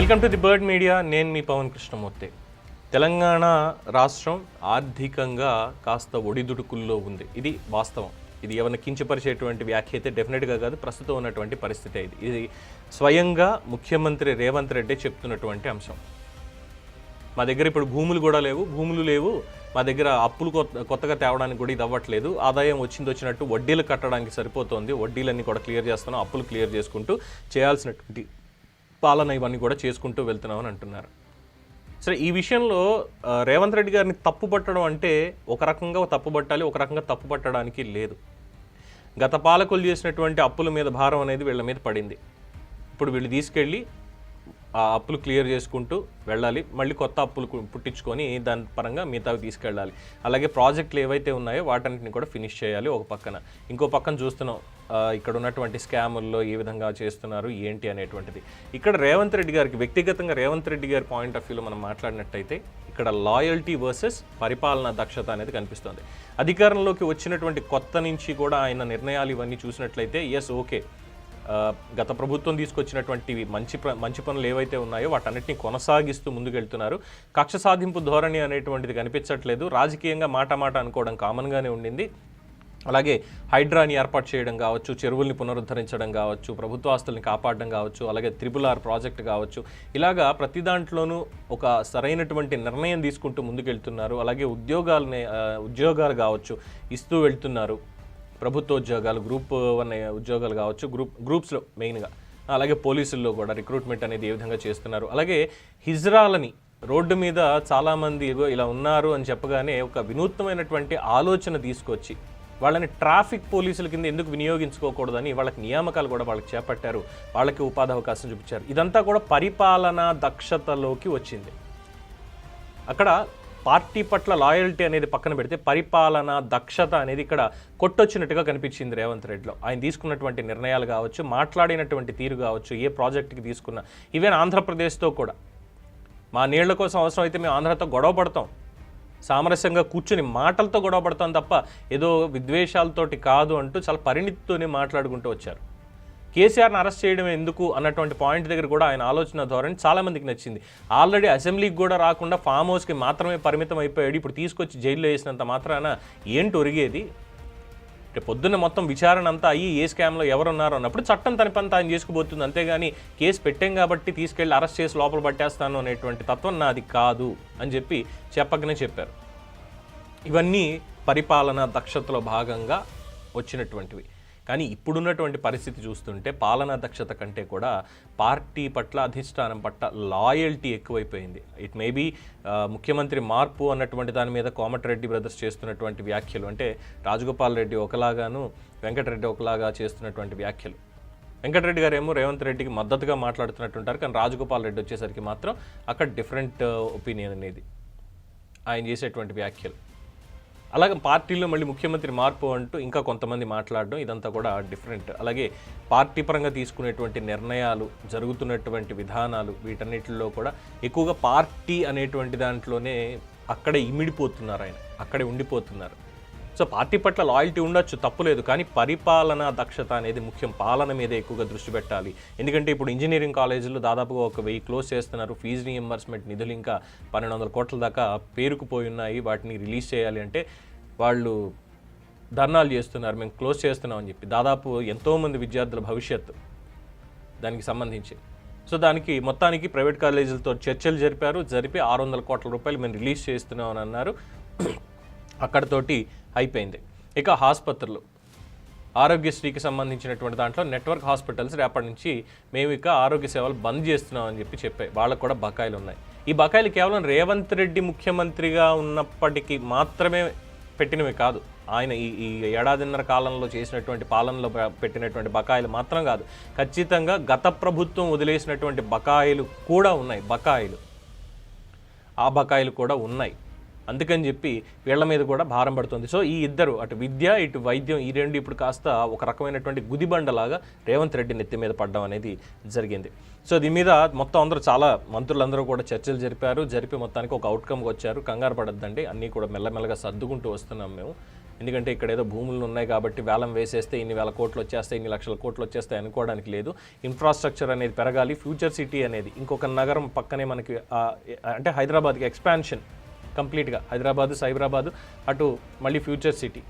Welcome to the Bird Media. నేను మీ పవన్ కృష్ణమూర్తి. తెలంగాణ రాష్ట్రం ఆర్థికంగా కాస్త ఒడిదుడుకుల్లో ఉంది. ఇది వాస్తవం. ఇది ఎవరిని కించపరిచేటువంటి వ్యాఖ్య అయితే డెఫినెట్గా కాదు. ప్రస్తుతం ఉన్నటువంటి పరిస్థితి ఇది. ఇది స్వయంగా ముఖ్యమంత్రి రేవంత్ రెడ్డి చెప్తున్నటువంటి అంశం. మా దగ్గర ఇప్పుడు భూములు కూడా లేవు. భూములు లేవు. మా దగ్గర అప్పులు కొత్త- కొత్తగా తేవడానికి కూడా ఇది అవ్వట్లేదు. ఆదాయం వచ్చింది వచ్చినట్టు వడ్డీలు కట్టడానికి సరిపోతుంది. వడ్డీలన్నీ కూడా క్లియర్ చేస్తున్నాం. అప్పులు క్లియర్ చేసుకుంటూ చేయాల్సినటువంటి పాలన ఇవన్నీ కూడా చేసుకుంటూ వెళ్తున్నామని అంటున్నారు. సరే ఈ విషయంలో రేవంత్ రెడ్డి గారిని తప్పు పట్టడం అంటే ఒక రకంగా తప్పు పట్టాలి ఒక రకంగా తప్పు పట్టడానికి లేదు. గత పాలకులు చేసినటువంటి అప్పుల మీద భారం అనేది వీళ్ళ మీద పడింది. ఇప్పుడు వీళ్ళు తీసుకెళ్ళి ఆ అప్పులు క్లియర్ చేసుకుంటూ వెళ్ళాలి. మళ్ళీ కొత్త అప్పులు పుట్టించుకొని దాని పరంగా మిగతావి తీసుకెళ్ళాలి. అలాగే ప్రాజెక్టులు ఏవైతే ఉన్నాయో వాటన్నిటిని కూడా ఫినిష్ చేయాలి ఒక పక్కన. ఇంకో పక్కన చూస్తున్నాం ఇక్కడ ఉన్నటువంటి స్కాముల్లో ఏ విధంగా చేస్తున్నారు ఏంటి అనేటువంటిది. ఇక్కడ రేవంత్ రెడ్డి గారికి వ్యక్తిగతంగా రేవంత్ రెడ్డి గారి పాయింట్ ఆఫ్ వ్యూలో మనం మాట్లాడినట్టయితే ఇక్కడ లాయల్టీ వర్సెస్ పరిపాలనా దక్షత అనేది కనిపిస్తుంది. అధికారంలోకి వచ్చినటువంటి కొత్త నుంచి కూడా ఆయన నిర్ణయాలు ఇవన్నీ చూసినట్లయితే ఎస్ ఓకే గత ప్రభుత్వం తీసుకొచ్చినటువంటి మంచి మంచి పనులు ఏవైతే ఉన్నాయో వాటన్నిటిని కొనసాగిస్తూ ముందుకెళ్తున్నారు. కక్ష సాధింపు ధోరణి అనేటువంటిది కనిపించట్లేదు. రాజకీయంగా మాట మాట అనుకోవడం కామన్గానే ఉండింది. అలాగే హైడ్రాని ఏర్పాటు చేయడం కావచ్చు చెరువుల్ని పునరుద్ధరించడం కావచ్చు ప్రభుత్వ ఆస్తుల్ని కాపాడడం కావచ్చు అలాగే త్రిబుల్ ఆర్ ప్రాజెక్ట్ కావచ్చు. ఇలాగా ప్రతి దాంట్లోనూ ఒక సరైనటువంటి నిర్ణయం తీసుకుంటూ ముందుకెళ్తున్నారు. అలాగే ఉద్యోగాలని ఉద్యోగాలు కావచ్చు ఇస్తూ వెళ్తున్నారు. ప్రభుత్వ ఉద్యోగాలు గ్రూప్ వన్ ఉద్యోగాలు కావచ్చు గ్రూప్ గ్రూప్స్లో మెయిన్గా. అలాగే పోలీసుల్లో కూడా రిక్రూట్మెంట్ అనేది ఏ విధంగా చేస్తున్నారు. అలాగే హిజ్రాలని రోడ్డు మీద చాలామంది ఏదో ఇలా ఉన్నారు అని చెప్పగానే ఒక వినూత్నమైనటువంటి ఆలోచన తీసుకొచ్చి వాళ్ళని ట్రాఫిక్ పోలీసుల కింద ఎందుకు వినియోగించుకోకూడదని వాళ్ళకి నియామకాలు కూడా వాళ్ళకి చేపట్టారు. వాళ్ళకి ఉపాధి అవకాశం చూపించారు. ఇదంతా కూడా పరిపాలనా దక్షతలోకి వచ్చింది. అక్కడ పార్టీ పట్ల లాయల్టీ అనేది పక్కన పెడితే పరిపాలన దక్షత అనేది ఇక్కడ కొట్టొచ్చినట్టుగా కనిపించింది రేవంత్ రెడ్డిలో. ఆయన తీసుకున్నటువంటి నిర్ణయాలు కావచ్చు మాట్లాడినటువంటి తీరు కావచ్చు ఏ ప్రాజెక్ట్కి తీసుకున్న ఈవెన్ ఆంధ్రప్రదేశ్తో కూడా. మా నీళ్ళ కోసం అవసరం అయితే మేము ఆంధ్రతో గొడవ పడతాం. సామరస్యంగా కూర్చుని మాటలతో గొడవ పడతాం తప్ప ఏదో విద్వేషాలతోటి కాదు అంటూ చాలా పరిణితితోనే మాట్లాడుకుంటూ వచ్చారు. కేసీఆర్ని అరెస్ట్ చేయడం ఎందుకు అన్నటువంటి పాయింట్ దగ్గర కూడా ఆయన ఆలోచన ధోరణి చాలామందికి నచ్చింది. ఆల్రెడీ అసెంబ్లీకి కూడా రాకుండా ఫామ్ హౌస్కి మాత్రమే పరిమితం అయిపోయాడు. ఇప్పుడు తీసుకొచ్చి జైల్లో వేసినంత మాత్రాన ఏంటి ఒరిగేది? రేపు పొద్దున్న మొత్తం విచారణ అంతా అయ్యి ఏ స్కామ్లో ఎవరున్నారు అన్నప్పుడు చట్టం తన పని తాను చేసుకుపోతుంది. అంతేగాని కేసు పెట్టాం కాబట్టి తీసుకెళ్ళి అరెస్ట్ చేసి లోపల పట్టేస్తాను అనేటువంటి తత్వం నాది కాదు అని చెప్పి చెప్పకనే చెప్పారు. ఇవన్నీ పరిపాలన దక్షతలో భాగంగా వచ్చినటువంటివి. కానీ ఇప్పుడున్నటువంటి పరిస్థితి చూస్తుంటే పాలనా దక్షత కంటే కూడా పార్టీ పట్ల అధిష్టానం పట్ల లాయల్టీ ఎక్కువైపోయింది. ఇట్ మే బీ ముఖ్యమంత్రి మార్పు అన్నటువంటి దాని మీద కోమటిరెడ్డి బ్రదర్స్ చేస్తున్నటువంటి వ్యాఖ్యలు అంటే రాజగోపాల్ రెడ్డి ఒకలాగాను వెంకటరెడ్డి ఒకలాగా చేస్తున్నటువంటి వ్యాఖ్యలు. వెంకటరెడ్డి గారు ఏమో రేవంత్ రెడ్డికి మద్దతుగా మాట్లాడుతున్నట్టుంటారు కానీ రాజగోపాల్ రెడ్డి వచ్చేసరికి మాత్రం అక్కడ డిఫరెంట్ ఒపీనియన్ అనేది ఆయన చేసేటువంటి వ్యాఖ్యలు. అలాగే పార్టీలో మళ్ళీ ముఖ్యమంత్రి మార్పు అంటూ ఇంకా కొంతమంది మాట్లాడడం ఇదంతా కూడా డిఫరెంట్. అలాగే పార్టీ పరంగా తీసుకునేటువంటి నిర్ణయాలు జరుగుతున్నటువంటి విధానాలు వీటన్నిటిలో కూడా ఎక్కువగా పార్టీ అనేటువంటి దాంట్లోనే అక్కడే ఇమిడిపోతున్నారు ఆయన. అక్కడే ఉండిపోతున్నారు. సో పార్టీ పట్ల లాయల్టీ ఉండొచ్చు తప్పులేదు కానీ పరిపాలన దక్షత అనేది ముఖ్యం. పాలన మీద ఎక్కువగా దృష్టి పెట్టాలి. ఎందుకంటే ఇప్పుడు ఇంజనీరింగ్ కాలేజీలు దాదాపుగా ఒక వెయ్యి క్లోజ్ చేస్తున్నారు. ఫీజు రీఎంబర్స్మెంట్ నిధులు ఇంకా పన్నెండు వందల కోట్ల దాకా పేరుకుపోయి ఉన్నాయి. వాటిని రిలీజ్ చేయాలి అంటే వాళ్ళు ధర్నాలు చేస్తున్నారు. మేము క్లోజ్ చేస్తున్నాం అని చెప్పి. దాదాపు ఎంతోమంది విద్యార్థుల భవిష్యత్తు దానికి సంబంధించి. సో దానికి మొత్తానికి ప్రైవేట్ కాలేజీలతో చర్చలు జరిపారు. జరిపి ఆరు వందల కోట్ల రూపాయలు మేము రిలీజ్ చేస్తున్నాం అని అన్నారు. అక్కడతోటి అయిపోయింది. ఇక ఆసుపత్రులు ఆరోగ్యశ్రీకి సంబంధించినటువంటి దాంట్లో నెట్వర్క్ హాస్పిటల్స్ రేపటి నుంచి మేము ఇక ఆరోగ్య సేవలు బంద్ చేస్తున్నాం అని చెప్పి చెప్పాయి వాళ్ళకు కూడా బకాయిలు ఉన్నాయి. ఈ బకాయిలు కేవలం రేవంత్ రెడ్డి ముఖ్యమంత్రిగా ఉన్నప్పటికీ మాత్రమే పెట్టినవి కాదు. ఆయన ఈ ఈ ఏడాదిన్నర కాలంలో చేసినటువంటి పాలనలో పెట్టినటువంటి బకాయిలు మాత్రం కాదు. ఖచ్చితంగా గత ప్రభుత్వం వదిలేసినటువంటి బకాయిలు కూడా ఉన్నాయి. బకాయిలు. ఆ బకాయిలు కూడా ఉన్నాయి. అందుకని చెప్పి వీళ్ళ మీద కూడా భారం పడుతుంది. సో ఈ ఇద్దరు అటు విద్య ఇటు వైద్యం ఈ రెండు ఇప్పుడు కాస్త ఒక రకమైనటువంటి గుదిబండలాగా రేవంత్ రెడ్డి నెత్తి మీద పడడం అనేది జరిగింది. సో దీని మీద మొత్తం అందరూ చాలా మంత్రులందరూ కూడా చర్చలు జరిపారు. జరిపి మొత్తానికి ఒక అవుట్కమ్కి వచ్చారు. కంగారు పడద్దండి. అన్నీ కూడా మెల్లమెల్లగా సర్దుకుంటూ వస్తున్నాం మేము. ఎందుకంటే ఇక్కడ ఏదో భూములు ఉన్నాయి కాబట్టి వేలం వేసేస్తే ఇన్ని వేల కోట్లు వచ్చేస్తాయి ఇన్ని లక్షల కోట్లు వచ్చేస్తాయి అనుకోవడానికి లేదు. ఇన్ఫ్రాస్ట్రక్చర్ అనేది పెరగాలి. ఫ్యూచర్ సిటీ అనేది ఇంకొక నగరం పక్కనే మనకి అంటే హైదరాబాద్కి ఎక్స్పాన్షన్ కంప్లీట్గా. హైదరాబాద్ సైబరాబాదు అటు మళ్ళీ ఫ్యూచర్ సిటీ.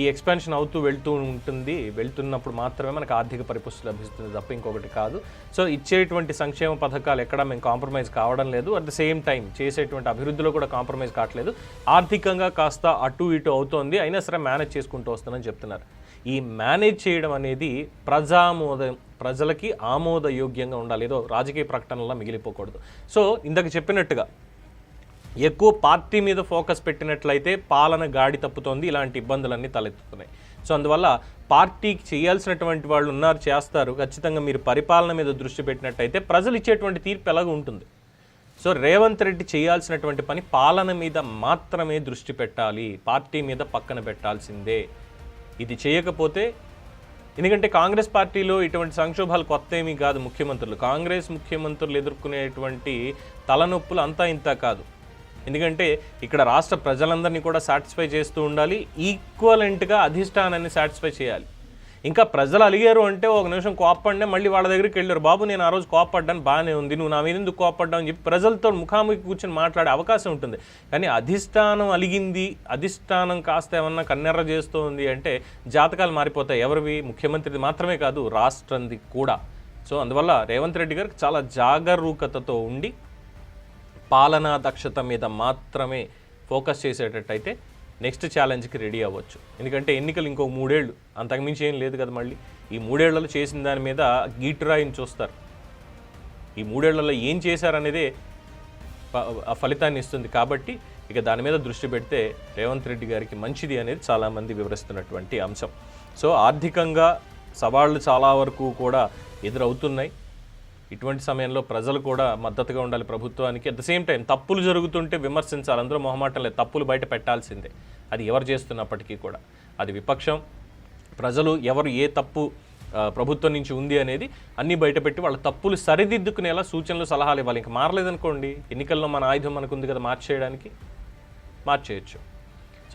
ఈ ఎక్స్పాన్షన్ అవుతూ వెళ్తూ ఉంటుంది. వెళ్తున్నప్పుడు మాత్రమే మనకు ఆర్థిక పరిపుష్టి లభిస్తుంది తప్ప ఇంకొకటి కాదు. సో ఇచ్చేటువంటి సంక్షేమ పథకాలు ఎక్కడ మేము కాంప్రమైజ్ కావడం లేదు. అట్ ద సేమ్ టైం చేసేటువంటి అభివృద్ధిలో కూడా కాంప్రమైజ్ కావట్లేదు. ఆర్థికంగా కాస్త అటు ఇటు అవుతోంది. అయినా సరే మేనేజ్ చేసుకుంటూ వస్తుందని చెప్తున్నారు. ఈ మేనేజ్ చేయడం అనేది ప్రజామోద ప్రజలకి ఆమోదయోగ్యంగా ఉండాలి. ఏదో రాజకీయ ప్రకటనలా మిగిలిపోకూడదు. సో ఇందాక చెప్పినట్టుగా ఎక్కువ పార్టీ మీద ఫోకస్ పెట్టినట్లయితే పాలన గాడి తప్పుతోంది ఇలాంటి ఇబ్బందులన్నీ తలెత్తుతున్నాయి. సో అందువల్ల పార్టీకి చేయాల్సినటువంటి వాళ్ళు ఉన్నారు చేస్తారు. ఖచ్చితంగా మీరు పరిపాలన మీద దృష్టి పెట్టినట్టయితే ప్రజలు ఇచ్చేటువంటి తీర్పు ఎలాగ ఉంటుంది. సో రేవంత్ రెడ్డి చేయాల్సినటువంటి పని పాలన మీద మాత్రమే దృష్టి పెట్టాలి పార్టీ మీద పక్కన పెట్టాల్సిందే. ఇది చేయకపోతే ఎందుకంటే కాంగ్రెస్ పార్టీలో ఇటువంటి సంక్షోభాలు కొత్త ఏమీ కాదు ముఖ్యమంత్రులు. కాంగ్రెస్ ముఖ్యమంత్రులు ఎదుర్కొనేటువంటి తలనొప్పులు అంతా ఇంత కాదు. ఎందుకంటే ఇక్కడ రాష్ట్ర ప్రజలందరినీ కూడా సాటిస్ఫై చేస్తూ ఉండాలి ఈక్వలెంట్గా అధిష్టానాన్ని సాటిస్ఫై చేయాలి. ఇంకా ప్రజలు అలిగారు అంటే ఒక నిమిషం కోప్పడినే మళ్ళీ వాళ్ళ దగ్గరికి వెళ్ళారు బాబు నేను ఆ రోజు కోప్పడ్డాను బాగానే ఉంది నువ్వు నా మీద ఎందుకు కోప్పడ్డావు? అని చెప్పి ప్రజలతో ముఖాముఖి కూర్చొని మాట్లాడే అవకాశం ఉంటుంది. కానీ అధిష్టానం అలిగింది అధిష్టానం కాస్త ఏమన్నా కన్నెర్ర చేస్తోంది అంటే జాతకాలు మారిపోతాయి. ఎవరివి? ముఖ్యమంత్రిది మాత్రమే కాదు రాష్ట్రంది కూడా. సో అందువల్ల రేవంత్ రెడ్డి గారికి చాలా జాగరూకతతో ఉండి పాలనా దక్షత మీద మాత్రమే ఫోకస్ చేసేటట్టయితే నెక్స్ట్ ఛాలెంజ్కి రెడీ అవ్వచ్చు. ఎందుకంటే ఎన్నికలు ఇంకో మూడేళ్ళు అంతకుమించి ఏం లేదు కదా మళ్ళీ. ఈ మూడేళ్ళలో చేసిన దాని మీద గీటురాయిని చూస్తారు. ఈ మూడేళ్ళలో ఏం చేశారనేదే ఫలితాన్ని ఇస్తుంది. కాబట్టి ఇక దాని మీద దృష్టి పెడితే రేవంత్ రెడ్డి గారికి మంచిది అనేది చాలామంది వివరిస్తున్నటువంటి అంశం. సో ఆర్థికంగా సవాళ్ళు చాలా వరకు కూడా ఎదురవుతున్నాయి. ఇటువంటి సమయంలో ప్రజలు కూడా మద్దతుగా ఉండాలి ప్రభుత్వానికి. అట్ ద సేమ్ టైం తప్పులు జరుగుతుంటే విమర్శించాలి. అందరూ మొహమాటం లేదు. తప్పులు బయట పెట్టాల్సిందే. అది ఎవరు చేస్తున్నప్పటికీ కూడా. అది విపక్షం. ప్రజలు ఎవరు ఏ తప్పు ప్రభుత్వం నుంచి ఉంది అనేది అన్ని బయటపెట్టి వాళ్ళ తప్పులు సరిదిద్దుకునేలా సూచనలు సలహాలు ఇవ్వాలి. ఇంకా మారలేదనుకోండి. ఎన్నికల్లో మన ఆయుధం మనకు ఉంది కదా మార్చేయడానికి. మార్చేయచ్చు.